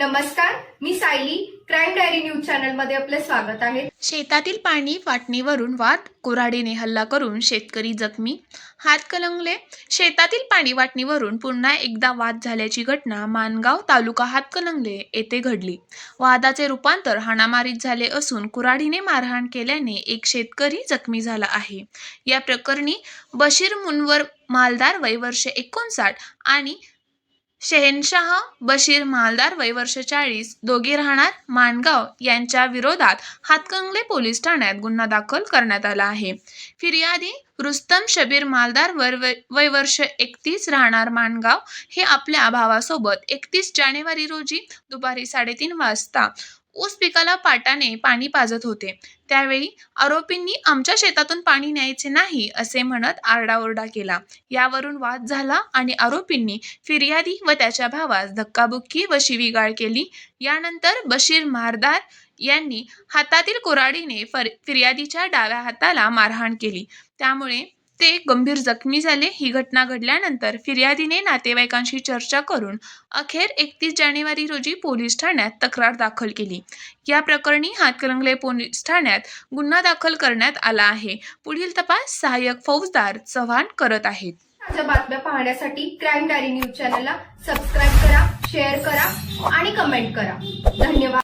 नमस्कार मी Sayali. Crime diary news चॅनलमध्ये आपले स्वागत आहे. शेतातील पाणी वाटणीवरून वाद कुऱ्हाडीने हल्ला करून शेतकरी जखमी. हात कलंगले. शेतातील पाणी वाटणीवरून पुन्हा एकदा वाद झाल्याची घटना मानगाव तालुका हातकलंगले येथे घडली. वादाचे रूपांतर हाणामारीत झाले असून कुऱ्हाडीने मारहाण केल्याने एक शेतकरी जखमी झाला आहे. या प्रकरणी बशीर मुनवर मालदार वय वर्ष एकोणसाठ आणि शहेनशाह बशीर मालदार वय वर्ष चाळीस दोघे राहणार माणगाव यांच्या विरोधात हातकंगले पोलीस ठाण्यात गुन्हा दाखल करण्यात आला आहे. फिर्यादी रुस्तम शबीर मालदार वर वय वर्ष एकतीस राहणार माणगाव हे आपल्या भावासोबत एकतीस जानेवारी रोजी दुपारी साडेतीन वाजता ऊस पिकाला पाटाने पाणी पाजत होते. त्यावेळी आरोपींनी आमच्या शेतातून पाणी न्यायचे नाही असे म्हणत आरडाओरडा केला. यावरून वाद झाला आणि आरोपींनी फिर्यादी व त्याच्या भावास धक्काबुक्की व शिवीगाळ केली. यानंतर बशीर मारदार यांनी हातातील कुऱ्हाडीने फर फिर्यादीच्या डाव्या हाताला मारहाण केली. त्यामुळे ते गंभीर जखमी झाले. ही घटना घडल्यानंतर फिर्यादीने नातेवाईकांशी चर्चा करून अखेर एकतीस जानेवारी रोजी पोलीस ठाण्यात तक्रार दाखल केली. या प्रकरणी हातकरंगले पोलीस ठाण्यात गुन्हा दाखल करण्यात आला आहे. पुढील तपास सहाय्यक फौजदार चव्हाण करत आहेत. ताज्या बातम्या पाहण्यासाठी क्राईम डायरी न्यूज चॅनलला सबस्क्राईब करा शेअर करा आणि कमेंट करा. धन्यवाद.